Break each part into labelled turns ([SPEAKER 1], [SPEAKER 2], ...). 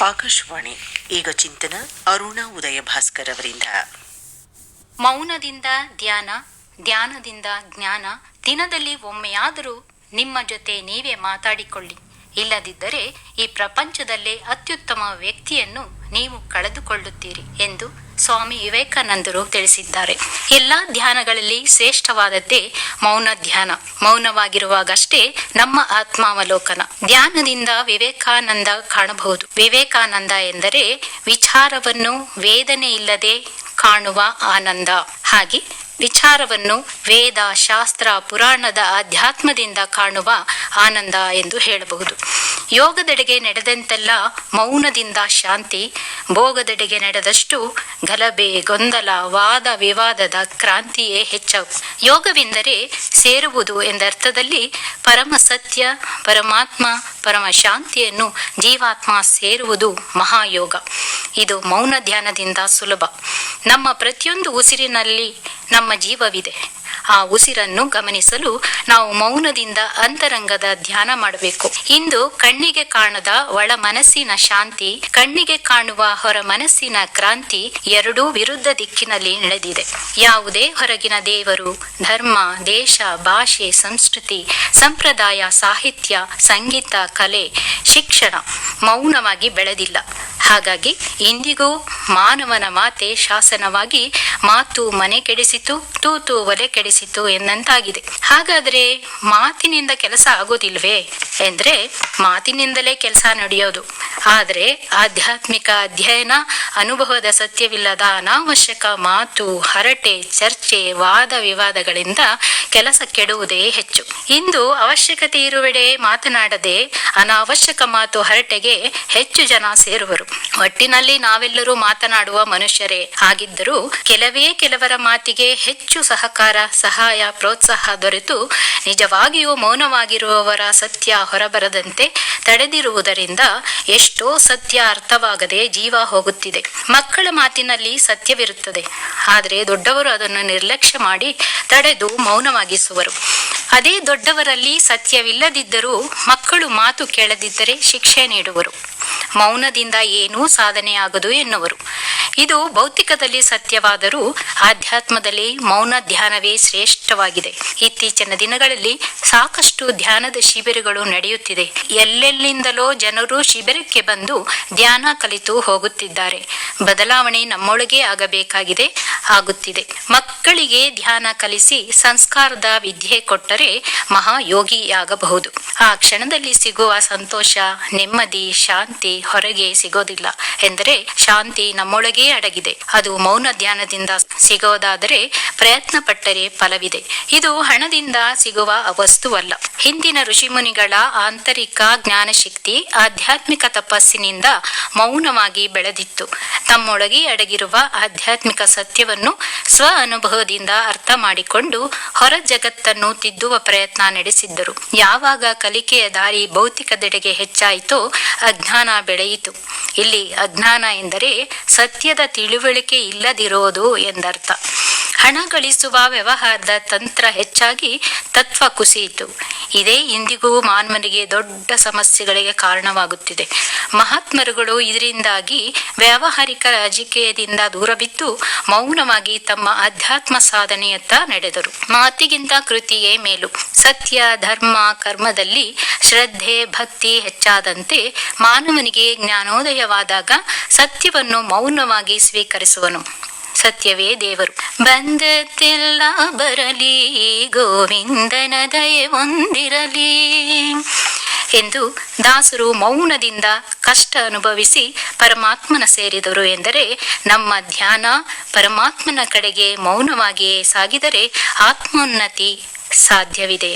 [SPEAKER 1] ಆಕಾಶವಾಣಿ, ಈಗ ಚಿಂತನ ಅರುಣ ಉದಯ ಭಾಸ್ಕರ್ ಅವರಿಂದ.
[SPEAKER 2] ಮೌನದಿಂದ ಧ್ಯಾನ, ಧ್ಯಾನದಿಂದ ಜ್ಞಾನ, ದಿನದಲ್ಲಿ ಒಮ್ಮೆಯಾದರೂ ನಿಮ್ಮ ಜೊತೆ ನೀವೇ ಮಾತಾಡಿಕೊಳ್ಳಿ. ಇಲ್ಲದಿದ್ದರೆ ಈ ಪ್ರಪಂಚದಲ್ಲೇ ಅತ್ಯುತ್ತಮ ವ್ಯಕ್ತಿಯನ್ನು ನೀವು ಕಳೆದುಕೊಳ್ಳುತ್ತೀರಿ ಎಂದು ಸ್ವಾಮಿ ವಿವೇಕಾನಂದರು ತಿಳಿಸಿದ್ದಾರೆ. ಎಲ್ಲ ಧ್ಯಾನಗಳಲ್ಲಿ ಶ್ರೇಷ್ಠವಾದದ್ದೇ ಮೌನ ಧ್ಯಾನ ಮೌನವಾಗಿರುವಾಗಷ್ಟೇ ನಮ್ಮ ಆತ್ಮಾವಲೋಕನ. ಧ್ಯಾನದಿಂದ ವಿವೇಕಾನಂದ ಕಾಣಬಹುದು. ವಿವೇಕಾನಂದ ಎಂದರೆ ವಿಚಾರವನ್ನು ವೇದನೆ ಇಲ್ಲದೆ ಕಾಣುವ ಆನಂದ. ಹಾಗೆ ವಿಚಾರವನ್ನು ವೇದ, ಶಾಸ್ತ್ರ, ಪುರಾಣದ ಆಧ್ಯಾತ್ಮದಿಂದ ಕಾಣುವ ಆನಂದ ಎಂದು ಹೇಳಬಹುದು. ಯೋಗದೆಡೆಗೆ ನಡೆದಂತೆಲ್ಲ ಮೌನದಿಂದ ಶಾಂತಿ, ಭೋಗದೆಡೆಗೆ ನಡೆದಷ್ಟು ಗಲಭೆ, ಗೊಂದಲ, ವಾದ ವಿವಾದದ ಕ್ರಾಂತಿಯೇ ಹೆಚ್ಚವು ಯೋಗವೆಂದರೆ ಸೇರುವುದು ಎಂದರ್ಥದಲ್ಲಿ ಪರಮ ಸತ್ಯ, ಪರಮಾತ್ಮ, ಪರಮ ಶಾಂತಿಯನ್ನು ಜೀವಾತ್ಮ ಸೇರುವುದು ಮಹಾಯೋಗ. ಇದು ಮೌನ ಧ್ಯಾನದಿಂದ ಸುಲಭ. ನಮ್ಮ ಪ್ರತಿಯೊಂದು ಉಸಿರಿನಲ್ಲಿ ನಮ್ಮ मजी विद है ಆ ಉಸಿರನ್ನು ಗಮನಿಸಲು ನಾವು ಮೌನದಿಂದ ಅಂತರಂಗದ ಧ್ಯಾನ ಮಾಡಬೇಕು. ಇಂದು ಕಣ್ಣಿಗೆ ಕಾಣದ ಒಳ ಮನಸ್ಸಿನ ಶಾಂತಿ, ಕಣ್ಣಿಗೆ ಕಾಣುವ ಹೊರ ಮನಸ್ಸಿನ ಕ್ರಾಂತಿ ಎರಡೂ ವಿರುದ್ಧ ದಿಕ್ಕಿನಲ್ಲಿ ನಡೆದಿದೆ. ಯಾವುದೇ ಹೊರಗಿನ ದೇವರು, ಧರ್ಮ, ದೇಶ, ಭಾಷೆ, ಸಂಸ್ಕೃತಿ, ಸಂಪ್ರದಾಯ, ಸಾಹಿತ್ಯ, ಸಂಗೀತ, ಕಲೆ, ಶಿಕ್ಷಣ ಮೌನವಾಗಿ ಬೆಳೆದಿಲ್ಲ. ಹಾಗಾಗಿ ಇಂದಿಗೂ ಮಾನವನ ಮಾತೆ ಶಾಸನವಾಗಿ ಮಾತು ಮನೆ ಕೆಡಿಸಿತು, ತೂತು ಒಲೆ ಕೆಡಿಸಿತು. ಎಂದಂತಾಗಿದೆ. ಹಾಗಾದ್ರೆ ಮಾತಿನಿಂದ ಕೆಲಸ ಆಗೋದಿಲ್ವೇ? ಎಂದ್ರೆ ಮಾತಿನಿಂದಲೇ ಕೆಲಸ ನಡೆಯೋದು. ಆದರೆ ಆಧ್ಯಾತ್ಮಿಕ ಅಧ್ಯಯನ, ಅನುಭವದ ಸತ್ಯವಿಲ್ಲದ ಅನಾವಶ್ಯಕ ಮಾತು, ಹರಟೆ, ಚರ್ಚೆ, ವಾದ ವಿವಾದಗಳಿಂದ ಕೆಲಸ ಕೆಡುವುದೇ ಹೆಚ್ಚು. ಇಂದು ಅವಶ್ಯಕತೆ ಇರುವೆಡೆ ಮಾತನಾಡದೆ ಅನಾವಶ್ಯಕ ಮಾತು ಹರಟೆಗೆ ಹೆಚ್ಚು ಜನ ಸೇರುವರು. ಒಟ್ಟಿನಲ್ಲಿ ನಾವೆಲ್ಲರೂ ಮಾತನಾಡುವ ಮನುಷ್ಯರೇ ಆಗಿದ್ದರೂ ಕೆಲವೇ ಕೆಲವರ ಮಾತಿಗೆ ಹೆಚ್ಚು ಸಹಕಾರ, ಸಹಾಯ, ಪ್ರೋತ್ಸಾಹ ದೊರೆತು ನಿಜವಾಗಿಯೂ ಮೌನವಾಗಿರುವವರ ಸತ್ಯ ಹೊರಬರದಂತೆ ತಡೆದಿರುವುದರಿಂದ ಎಷ್ಟೋ ಸತ್ಯ ಅರ್ಥವಾಗದೆ ಜೀವ ಹೋಗುತ್ತಿದೆ. ಮಕ್ಕಳ ಮಾತಿನಲ್ಲಿ ಸತ್ಯವಿರುತ್ತದೆ. ಆದರೆ ದೊಡ್ಡವರು ಅದನ್ನು ನಿರ್ಲಕ್ಷ್ಯ ಮಾಡಿ ತಡೆದು ಮೌನವಾಗಿಸುವರು ಅದೇ ದೊಡ್ಡವರಲ್ಲಿ ಸತ್ಯವಿಲ್ಲದಿದ್ದರೂ ಮಕ್ಕಳು ಮಾತು ಕೇಳದಿದ್ದರೆ ಶಿಕ್ಷೆ ನೀಡುವರು. ಮೌನದಿಂದ ಏನೂ ಸಾಧನೆಯಾಗದು ಎನ್ನುವರು. ಇದು ಭೌತಿಕದಲ್ಲಿ ಸತ್ಯವಾದರೂ ಆಧ್ಯಾತ್ಮದಲ್ಲಿ ಮೌನ ಧ್ಯಾನವೇ ಶ್ರೇಷ್ಠವಾಗಿದೆ. ಇತ್ತೀಚಿನ ದಿನಗಳಲ್ಲಿ ಸಾಕಷ್ಟು ಧ್ಯಾನದ ಶಿಬಿರಗಳು ನಡೆಯುತ್ತಿದೆ. ಎಲ್ಲೆಲ್ಲಿಂದಲೋ ಜನರು ಶಿಬಿರಕ್ಕೆ ಬಂದು ಧ್ಯಾನ ಕಲಿತು ಹೋಗುತ್ತಿದ್ದಾರೆ. ಬದಲಾವಣೆ ನಮ್ಮೊಳಗೆ ಆಗಬೇಕಾಗಿದೆ, ಆಗುತ್ತಿದೆ. ಮಕ್ಕಳಿಗೆ ಧ್ಯಾನ ಕಲಿಸಿ ಸಂಸ್ಕಾರದ ವಿದ್ಯೆ ಕೊಟ್ಟರೆ ಮಹಾಯೋಗಿಯಾಗಬಹುದು. ಆ ಕ್ಷಣದಲ್ಲಿ ಸಿಗುವ ಸಂತೋಷ, ನೆಮ್ಮದಿ, ಶಾಂತಿ ಹೊರಗೆ ಸಿಗೋದಿಲ್ಲ. ಎಂದರೆ ಶಾಂತಿ ನಮ್ಮೊಳಗೇ ಅಡಗಿದೆ. ಅದು ಮೌನ ಧ್ಯಾನದಿಂದ ಸಿಗೋದಾದರೆ ಪ್ರಯತ್ನ ಪಟ್ಟರೆ ಫಲವಿದೆ. ಇದು ಹಣದಿಂದ ಸಿಗುವ ವಸ್ತುವಲ್ಲ. ಹಿಂದಿನ ಋಷಿಮುನಿಗಳ ಆಂತರಿಕ ಜ್ಞಾನಶಕ್ತಿ ಆಧ್ಯಾತ್ಮಿಕ ತಪಸ್ಸಿನಿಂದ ಮೌನವಾಗಿ ಬೆಳೆದಿತ್ತು. ತಮ್ಮೊಳಗೆ ಅಡಗಿರುವ ಆಧ್ಯಾತ್ಮಿಕ ಸತ್ಯವನ್ನು ಸ್ವ ಅನುಭವದಿಂದ ಅರ್ಥ ಮಾಡಿಕೊಂಡು ಹೊರ ಜಗತ್ತನ್ನು ತಿದ್ದುವ ಪ್ರಯತ್ನ ನಡೆಸಿದ್ದರು. ಯಾವಾಗ ಕಲಿಕೆಯ ದಾರಿ ಭೌತಿಕದೆಡೆಗೆ ಹೆಚ್ಚಾಯಿತೋ ಅಜ್ಞಾನ ಬೆಳೆಯಿತು. ಇಲ್ಲಿ ಅಜ್ಞಾನ ಎಂದರೆ ಸತ್ಯದ ತಿಳುವಳಿಕೆ ಇಲ್ಲದಿರೋದು ಎಂದರ್ಥ. ಹಣ ಗಳಿಸುವ ವ್ಯವಹಾರದ ತಂತ್ರ ಹೆಚ್ಚಾಗಿ ತತ್ವ ಕುಸಿಯಿತು. ಇದೇ ಇಂದಿಗೂ ಮಾನವನಿಗೆ ದೊಡ್ಡ ಸಮಸ್ಯೆಗಳಿಗೆ ಕಾರಣವಾಗುತ್ತಿದೆ. ಮಹಾತ್ಮರುಗಳು ಇದರಿಂದಾಗಿ ವ್ಯಾವಹಾರಿಕ ರಾಜಕೀಯದಿಂದ ದೂರ ಬಿದ್ದು ಮೌನವಾಗಿ ತಮ್ಮ ಅಧ್ಯಾತ್ಮ ಸಾಧನೆಯತ್ತ ನಡೆದರು. ಮಾತಿಗಿಂತ ಕೃತಿಯೇ ಮೇಲು. ಸತ್ಯ, ಧರ್ಮ, ಕರ್ಮದಲ್ಲಿ ಶ್ರದ್ಧೆ, ಭಕ್ತಿ ಹೆಚ್ಚಾದಂತೆ ಮಾನವನಿಗೆ ಜ್ಞಾನೋದಯವಾದಾಗ ಸತ್ಯವನ್ನು ಮೌನವಾಗಿ ಸ್ವೀಕರಿಸುವನು. ಸತ್ಯವೇ ದೇವರು. ಬಂದದ್ದೆಲ್ಲ ಬರಲಿ, ಗೋವಿಂದನ ದಯೆ ಹೊಂದಿರಲಿ ಎಂದು ದಾಸರು ಮೌನದಿಂದ ಕಷ್ಟ ಅನುಭವಿಸಿ ಪರಮಾತ್ಮನ ಸೇರಿದರು ಎಂದರೆ ನಮ್ಮ ಧ್ಯಾನ ಪರಮಾತ್ಮನ ಕಡೆಗೆ ಮೌನವಾಗಿಯೇ ಸಾಗಿದರೆ ಆತ್ಮೋನ್ನತಿ ಸಾಧ್ಯವಿದೆ.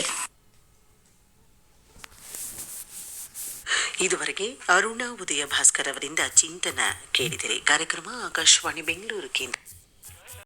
[SPEAKER 1] ಇದುವರೆಗೆ ಅರುಣ ಉದಯ ಭಾಸ್ಕರ್ ಅವರಿಂದ ಚಿಂತನ ಕೇಳಿದಿರಿ ಕಾರ್ಯಕ್ರಮ ಆಕಾಶವಾಣಿ ಬೆಂಗಳೂರು ಕೇಂದ್ರ